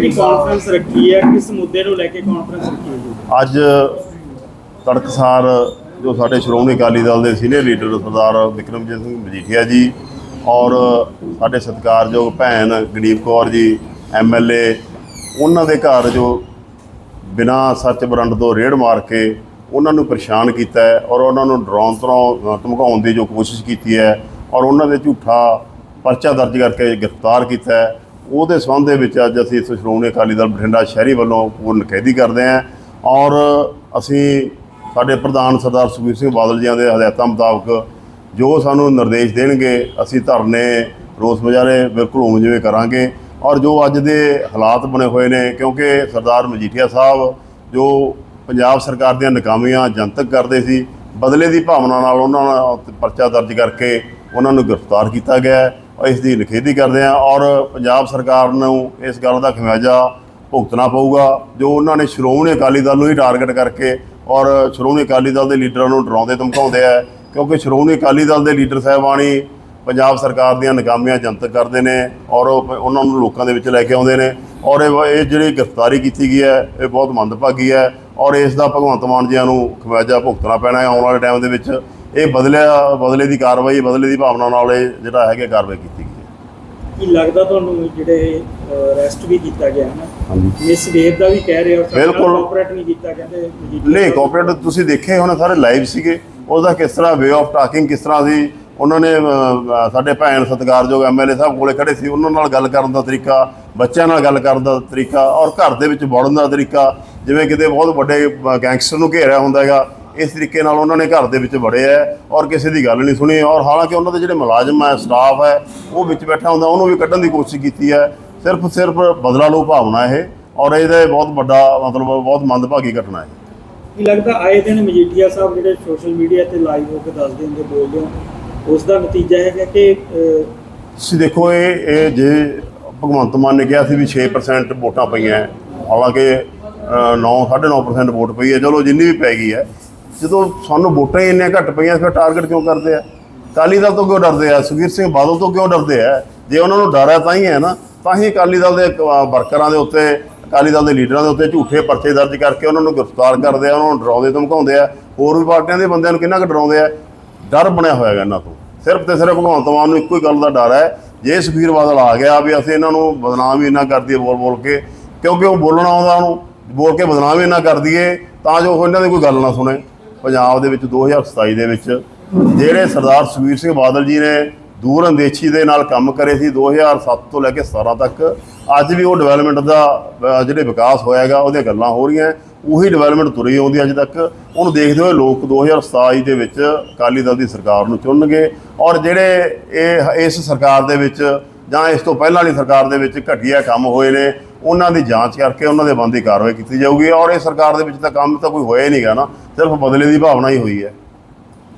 ਜਿਹੜੀ ਕਾਨਫਰੰਸ ਰੱਖੀ ਹੈ, ਕਿਸ ਮੁੱਦੇ ਨੂੰ ਲੈ ਕੇ ਕਾਨਫਰੰਸ ਰੱਖੀ ਹੈ? ਅੱਜ ਤੜਕਸਾਰ ਜੋ ਸਾਡੇ ਸ਼੍ਰੋਮਣੀ ਅਕਾਲੀ ਦਲ ਦੇ ਸੀਨੀਅਰ ਲੀਡਰ ਸਰਦਾਰ ਵਿਕਰਮਜੀਤ ਸਿੰਘ ਮਜੀਠੀਆ ਜੀ ਔਰ ਸਾਡੇ ਸਤਿਕਾਰਯੋਗ ਭੈਣ ਗਣੀਪ ਕੌਰ ਜੀ ਐਮਐਲਏ ਉਹਨਾਂ ਦੇ ਘਰ ਜੋ ਬਿਨਾਂ ਸੱਚ ਬਰੰਡ ਤੋਂ ਰੇਡ ਮਾਰ ਕੇ ਉਹਨਾਂ ਨੂੰ ਪਰੇਸ਼ਾਨ ਕੀਤਾ ਹੈ ਔਰ ਉਹਨਾਂ ਨੂੰ ਡਰਾਉਣ ਤੋਂ ਧਮਕਾਉਣ ਦੀ ਜੋ ਕੋਸ਼ਿਸ਼ ਕੀਤੀ ਹੈ ਔਰ ਉਹਨਾਂ ਦੇ ਝੂਠਾ ਪਰਚਾ ਦਰਜ ਕਰਕੇ ਗ੍ਰਿਫਤਾਰ ਕੀਤਾ ਹੈ। ਉਹਦੇ ਸੰਬੰਧ ਦੇ ਵਿੱਚ ਅੱਜ ਅਸੀਂ ਇਸ ਸ਼੍ਰੋਮਣੀ ਅਕਾਲੀ ਦਲ ਬਠਿੰਡਾ ਸ਼ਹਿਰੀ ਵੱਲੋਂ ਪੂਰਨ ਨਿਖੇਧੀ ਕਰਦੇ ਹਾਂ ਔਰ ਅਸੀਂ ਸਾਡੇ ਪ੍ਰਧਾਨ ਸਰਦਾਰ ਸੁਖਬੀਰ ਸਿੰਘ ਬਾਦਲ ਜੀਆਂ ਦੇ ਹਦਾਇਤਾਂ ਮੁਤਾਬਕ ਜੋ ਸਾਨੂੰ ਨਿਰਦੇਸ਼ ਦੇਣਗੇ, ਅਸੀਂ ਧਰਨੇ ਰੋਸ ਮੁਜ਼ਾਹਰੇ ਬਿਲਕੁਲ ਉਵੇਂ ਜਿਵੇਂ ਕਰਾਂਗੇ ਔਰ ਜੋ ਅੱਜ ਦੇ ਹਾਲਾਤ ਬਣੇ ਹੋਏ ਨੇ, ਕਿਉਂਕਿ ਸਰਦਾਰ ਮਜੀਠੀਆ ਸਾਹਿਬ ਜੋ ਪੰਜਾਬ ਸਰਕਾਰ ਦੀਆਂ ਨਕਾਮੀਆਂ ਜਨਤਕ ਕਰਦੇ ਸੀ, ਬਦਲੇ ਦੀ ਭਾਵਨਾ ਨਾਲ ਉਹਨਾਂ ਨਾਲ ਪਰਚਾ ਦਰਜ ਕਰਕੇ ਉਹਨਾਂ ਨੂੰ ਗ੍ਰਿਫਤਾਰ ਕੀਤਾ ਗਿਆ ਇਸ ਦੀ ਨਿਖੇਧੀ ਕਰਦੇ ਹਾਂ ਔਰ ਪੰਜਾਬ ਸਰਕਾਰ ਨੂੰ ਇਸ ਗੱਲ ਦਾ ਖਮਿਆਜਾ ਭੁਗਤਣਾ ਪਊਗਾ, ਜੋ ਉਹਨਾਂ ਨੇ ਸ਼੍ਰੋਮਣੀ ਅਕਾਲੀ ਦਲ ਨੂੰ ਹੀ ਟਾਰਗੇਟ ਕਰਕੇ ਔਰ ਸ਼੍ਰੋਮਣੀ ਅਕਾਲੀ ਦਲ ਦੇ ਲੀਡਰਾਂ ਨੂੰ ਡਰਾਉਂਦੇ ਧਮਕਾਉਂਦੇ ਆ, ਕਿਉਂਕਿ ਸ਼੍ਰੋਮਣੀ ਅਕਾਲੀ ਦਲ ਦੇ ਲੀਡਰ ਸਾਹਿਬਾਨੀ ਪੰਜਾਬ ਸਰਕਾਰ ਦੀਆਂ ਨਕਾਮੀਆਂ ਜਨਤਕ ਕਰਦੇ ਨੇ ਔਰ ਉਹਨਾਂ ਨੂੰ ਲੋਕਾਂ ਦੇ ਵਿੱਚ ਲੈ ਕੇ ਆਉਂਦੇ ਨੇ ਔਰ ਇਹ ਇਹ ਜਿਹੜੀ ਗ੍ਰਿਫਤਾਰੀ ਕੀਤੀ ਗਈ ਹੈ, ਇਹ ਬਹੁਤ ਮੰਦਭਾਗੀ ਹੈ ਔਰ ਇਸ ਦਾ ਭਗਵੰਤ ਮਾਨ ਜੀਆਂ ਨੂੰ ਖਮਿਆਜਾ ਭੁਗਤਣਾ ਪੈਣਾ ਹੈ ਆਉਣ ਵਾਲੇ ਟਾਈਮ ਦੇ ਵਿੱਚ। ਇਹ ਬਦਲਿਆ ਬਦਲੇ ਦੀ ਕਾਰਵਾਈ ਬਦਲੇ ਦੀ ਭਾਵਨਾ ਨਾਲ ਇਹ ਜਿਹੜਾ ਹੈਗਾ ਕਾਰਵਾਈ ਕੀਤੀ ਗਈ ਹੈ। ਕੀ ਲੱਗਦਾ ਤੁਹਾਨੂੰ ਜਿਹੜੇ ਅਰੈਸਟ ਵੀ ਕੀਤਾ ਗਿਆ ਹੈ ਨਾ? ਹਾਂਜੀ। ਮਿਸ ਵੇਵ ਦਾ ਵੀ ਕਹਿ ਰਹੇ ਹੋ ਬਿਲਕੁਲ। ਕੋਆਪਰੇਟ ਨਹੀਂ ਕੀਤਾ ਕਹਿੰਦੇ ਮਜੀਠੀਆ ਨਹੀਂ। ਕੋਆਪਰੇਟ ਤੁਸੀਂ ਦੇਖੇ ਹੁਣ ਸਾਰੇ ਲਾਈਵ ਸੀਗੇ। ਉਹਦਾ ਕਿਸ ਤਰ੍ਹਾਂ ਵੇ ਆਫ ਟਾਕਿੰਗ ਕਿਸ ਤਰ੍ਹਾਂ ਸੀ? ਉਹਨਾਂ ਨੇ ਅਹ, ਸਾਡੇ ਭੈਣ ਸਤਿਕਾਰਯੋਗ ਐਮਐਲਏ ਸਾਹਿਬ ਕੋਲੇ ਖੜੇ ਸੀ ਉਹਨਾਂ ਨਾਲ ਗੱਲ ਕਰਨ ਦਾ ਤਰੀਕਾ ਬੱਚਿਆਂ ਨਾਲ ਗੱਲ ਕਰਨ ਦਾ ਤਰੀਕਾ ਔਰ ਘਰ ਦੇ ਵਿੱਚ ਵੜਨ ਦਾ ਤਰੀਕਾ। ਜਿਵੇਂ ਕਿਤੇ ਬਹੁਤ ਵੱਡੇ ਗੈਂਗਸਟਰ ਨੂੰ ਘੇਰਿਆ ਹੁੰਦਾ ਹੈਗਾ ਇਸ ਤਰੀਕੇ ਨਾਲ ਉਹਨਾਂ ਨੇ ਘਰ ਦੇ ਵਿੱਚ ਵੜੇ ਹੈ ਔਰ ਕਿਸੇ ਦੀ ਗੱਲ ਨਹੀਂ ਸੁਣੀ ਔਰ ਹਾਲਾਂਕਿ ਉਹਨਾਂ ਦੇ ਜਿਹੜੇ ਮੁਲਾਜ਼ਮ ਹੈ ਸਟਾਫ ਹੈ ਉਹ ਵਿੱਚ ਬੈਠਾ ਹੁੰਦਾ ਉਹਨੂੰ ਵੀ ਕੱਢਣ ਦੀ ਕੋਸ਼ਿਸ਼ ਕੀਤੀ ਹੈ ਸਿਰਫ ਸਿਰਫ ਬਦਲਾ ਲੋ ਭਾਵਨਾ ਇਹ ਔਰ ਇਹਦਾ ਇਹ ਬਹੁਤ ਵੱਡਾ ਮਤਲਬ ਬਹੁਤ ਮੰਦਭਾਗੀ ਘਟਨਾ ਹੈ ਕੀ ਲੱਗਦਾ ਆਏ ਦਿਨ ਮਜੀਠੀਆ ਸਾਹਿਬ ਜਿਹੜੇ ਸੋਸ਼ਲ ਮੀਡੀਆ ਤੇ ਲਾਈਵ ਹੋ ਕੇ ਦੱਸਦੇ ਹੁੰਦੇ ਬੋਲਦੇ ਹੋ ਉਸ ਦਾ ਨਤੀਜਾ ਹੈਗਾ ਕਿ ਤੁਸੀਂ ਦੇਖੋ ਇਹ ਇਹ ਜੇ ਭਗਵੰਤ ਮਾਨ ਨੇ ਕਿਹਾ ਸੀ ਵੀ 6% ਵੋਟਾਂ ਪਈਆਂ। ਹਾਲਾਂਕਿ 9 9.5% ਵੋਟ ਪਈ ਹੈ ਚਲੋ ਜਿੰਨੀ ਵੀ ਪੈ ਗਈ ਹੈ ਜਦੋਂ ਸਾਨੂੰ ਵੋਟਾਂ ਹੀ ਇੰਨੀਆਂ ਘੱਟ ਪਈਆਂ, ਫਿਰ ਟਾਰਗੇਟ ਕਿਉਂ ਕਰਦੇ ਆ? ਅਕਾਲੀ ਦਲ ਤੋਂ ਕਿਉਂ ਡਰਦੇ ਆ? ਸੁਖਬੀਰ ਸਿੰਘ ਬਾਦਲ ਤੋਂ ਕਿਉਂ ਡਰਦੇ ਆ? ਜੇ ਉਹਨਾਂ ਨੂੰ ਡਰ ਹੈ ਤਾਂ ਹੀ ਹੈ ਨਾ। ਤਾਂ ਹੀ ਅਕਾਲੀ ਦਲ ਦੇ ਵਰਕਰਾਂ ਦੇ ਉੱਤੇ, ਅਕਾਲੀ ਦਲ ਦੇ ਲੀਡਰਾਂ ਦੇ ਉੱਤੇ ਝੂਠੇ ਪਰਚੇ ਦਰਜ ਕਰਕੇ ਉਹਨਾਂ ਨੂੰ ਗ੍ਰਿਫਤਾਰ ਕਰਦੇ ਆ, ਉਹਨਾਂ ਨੂੰ ਡਰਾਉਂਦੇ ਧਮਕਾਉਂਦੇ ਆ। ਹੋਰ ਵੀ ਪਾਰਟੀਆਂ ਦੇ ਬੰਦਿਆਂ ਨੂੰ ਕਿੰਨਾ ਕੁ ਡਰਾਉਂਦੇ ਆ? ਡਰ ਬਣਿਆ ਹੋਇਆ ਹੈਗਾ ਇਹਨਾਂ ਤੋਂ। ਸਿਰਫ ਤੇ ਸਿਰਫ ਭਗਵੰਤ ਮਾਨ ਨੂੰ ਇੱਕੋ ਹੀ ਗੱਲ ਦਾ ਡਰ ਹੈ, ਜੇ ਸੁਖਬੀਰ ਬਾਦਲ ਆ ਗਿਆ ਵੀ ਅਸੀਂ ਇਹਨਾਂ ਨੂੰ ਬਦਨਾਮ ਹੀ ਇੰਨਾ ਕਰ ਦਈਏ ਬੋਲ ਬੋਲ ਕੇ, ਕਿਉਂਕਿ ਉਹ ਬੋਲਣਾ ਆਉਂਦਾ ਉਹਨੂੰ, ਬੋਲ ਕੇ ਬਦਨਾਮ ਹੀ ਇੰਨਾ ਕਰ ਦਈਏ, ਤਾਂ ਜੋ ਉਹ ਇਹਨਾਂ ਦੀ ਕੋਈ ਗੱਲ ਨਾ ਸੁਣੇ। ਪੰਜਾਬ ਦੇ ਵਿੱਚ 2027 ਦੇ ਵਿੱਚ ਜਿਹੜੇ ਸਰਦਾਰ ਸੁਖਬੀਰ ਸਿੰਘ ਬਾਦਲ ਜੀ ਨੇ ਦੂਰ ਅੰਦੇਸ਼ੀ ਦੇ ਨਾਲ ਕੰਮ ਕਰੇ ਸੀ 2007 ਤੋਂ ਲੈ ਕੇ 17 ਤੱਕ, ਅੱਜ ਵੀ ਉਹ ਡਿਵੈਲਪਮੈਂਟ ਦਾ ਜਿਹੜੇ ਵਿਕਾਸ ਹੋਇਆਗਾ, ਉਹਦੀਆਂ ਗੱਲਾਂ ਹੋ ਰਹੀਆਂ, ਉਹੀ ਡਿਵੈਲਪਮੈਂਟ ਤੁਰੀ ਆਉਂਦੀ ਅੱਜ ਤੱਕ। ਉਹਨੂੰ ਦੇਖਦੇ ਹੋਏ ਲੋਕ 2027 ਦੇ ਵਿੱਚ ਅਕਾਲੀ ਦਲ ਦੀ ਸਰਕਾਰ ਨੂੰ ਚੁਣਨਗੇ ਔਰ ਜਿਹੜੇ ਇਹ, ਇਸ ਸਰਕਾਰ ਦੇ ਵਿੱਚ ਜਾਂ ਇਸ ਤੋਂ ਪਹਿਲਾਂ ਵਾਲੀ ਸਰਕਾਰ ਦੇ ਵਿੱਚ ਘਟੀਆ ਕੰਮ ਹੋਏ ਨੇ ਉਹਨਾਂ ਦੀ ਜਾਂਚ ਕਰਕੇ ਉਹਨਾਂ ਦੇ ਬੰਦੀ ਕਾਰਵਾਈ ਕੀਤੀ ਜਾਊਗੀ ਔਰ ਇਹ ਸਰਕਾਰ ਦੇ ਵਿੱਚ ਤਾਂ ਕੰਮ ਤਾਂ ਕੋਈ ਹੋਇਆ ਹੀ ਨਹੀਂਗਾ ਨਾ ਸਿਰਫ ਬਦਲੇ ਦੀ ਭਾਵਨਾ ਹੀ ਹੋਈ ਹੈ।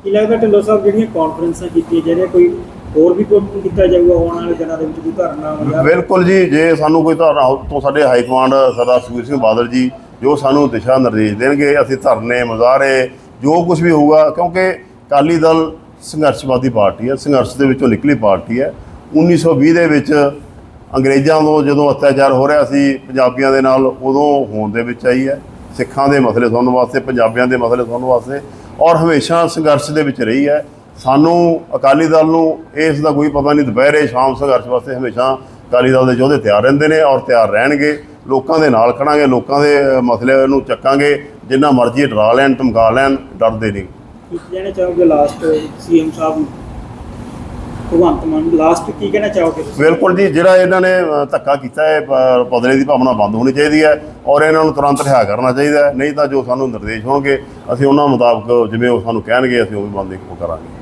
ਕੀ ਲੱਗਦਾ ਢਿੱਲੋਂ ਸਾਹਿਬ ਜਿਹੜੀਆਂ ਕਾਨਫਰੰਸਾਂ ਕੀਤੀਆਂ ਜਿਹੜੀਆਂ ਕੋਈ ਹੋਰ ਵੀ ਕੋਈ ਕੀਤਾ ਜਾਊਗਾ ਆਉਣ ਵਾਲੇ ਦਿਨਾਂ ਦੇ ਵਿੱਚ ਕੋਈ ਧਰਨਾ ਬਿਲਕੁਲ ਜੀ ਜੇ ਸਾਨੂੰ ਕੋਈ ਧਾਰਨਾ ਤੋਂ ਸਾਡੇ ਹਾਈ ਕਮਾਂਡ ਸਰਦਾਰ ਸੁਖਬੀਰ ਸਿੰਘ ਬਾਦਲ ਜੀ ਜੋ ਸਾਨੂੰ ਦਿਸ਼ਾ ਨਿਰਦੇਸ਼ ਦੇਣਗੇ ਅਸੀਂ ਧਰਨੇ ਮੁਜ਼ਾਹਰੇ ਜੋ ਕੁਝ ਵੀ ਹੋਊਗਾ ਕਿਉਂਕਿ ਅਕਾਲੀ ਦਲ ਸੰਘਰਸ਼ਵਾਦੀ ਪਾਰਟੀ ਹੈ ਸੰਘਰਸ਼ ਦੇ ਵਿੱਚੋਂ ਨਿਕਲੀ ਪਾਰਟੀ ਹੈ। 1920 ਦੇ ਵਿੱਚ ਅੰਗਰੇਜ਼ਾਂ ਤੋਂ ਜਦੋਂ ਅਤਿਆਚਾਰ ਹੋ ਰਿਹਾ ਸੀ, ਪੰਜਾਬੀਆਂ ਦੇ ਨਾਲ ਉਦੋਂ ਹੋਣ ਦੇ ਵਿੱਚ ਆਈ ਹੈ। ਸਿੱਖਾਂ ਦੇ ਮਸਲੇ ਸੁਣਨ ਵਾਸਤੇ, ਪੰਜਾਬੀਆਂ ਦੇ ਮਸਲੇ ਸੁਣਨ ਵਾਸਤੇ ਔਰ ਹਮੇਸ਼ਾ ਸੰਘਰਸ਼ ਦੇ ਵਿੱਚ ਰਹੀ ਹੈ। ਸਾਨੂੰ ਅਕਾਲੀ ਦਲ ਨੂੰ ਇਸ ਦਾ ਕੋਈ ਪਤਾ ਨਹੀਂ, ਦੁਪਹਿਰੇ ਸ਼ਾਮ ਸੰਘਰਸ਼ ਵਾਸਤੇ ਹਮੇਸ਼ਾ ਅਕਾਲੀ ਦਲ ਦੇ ਯੋਧੇ ਤਿਆਰ ਰਹਿੰਦੇ ਨੇ ਔਰ ਤਿਆਰ ਰਹਿਣਗੇ। ਲੋਕਾਂ ਦੇ ਨਾਲ ਖੜਾਂਗੇ, ਲੋਕਾਂ ਦੇ ਮਸਲੇ ਨੂੰ ਚੱਕਾਂਗੇ, ਜਿੰਨਾ ਮਰਜ਼ੀ ਡਰਾ ਲੈਣ, ਧਮਕਾ ਲੈਣ, ਡਰਦੇ ਨਹੀਂ। ਕੀ ਕਹਿਣਾ ਚਾਹੋਗੇ ਲਾਸਟ ਸੀਐਮ ਸਾਹਿਬ ਭਗਵੰਤ ਮਾਨ ਲਾਸਟ ਕੀ ਕਹਿਣਾ ਚਾਹੋਗੇ ਤੁਸੀਂ? ਬਿਲਕੁਲ ਜੀ ਜਿਹੜਾ ਇਹਨਾਂ ਨੇ ਅ, ਧੱਕਾ ਕੀਤਾ ਹੈ ਪ- ਬਦਲੇ ਦੀ ਭਾਵਨਾ ਬੰਦ ਹੋਣੀ ਚਾਹੀਦੀ ਹੈ ਔਰ ਇਹਨਾਂ ਨੂੰ ਤੁਰੰਤ ਰਿਹਾ ਕਰਨਾ ਚਾਹੀਦਾ ਹੈ। ਨਹੀਂ ਤਾਂ ਜੋ ਸਾਨੂੰ ਨਿਰਦੇਸ਼ ਹੋਣਗੇ ਅਸੀਂ ਉਹਨਾਂ ਮੁਤਾਬਕ ਜਿਵੇਂ ਉਹ ਸਾਨੂੰ ਕਹਿਣਗੇ ਅਸੀਂ ਉਹ ਵੀ ਬੰਦ ਕਰਾਂਗੇ।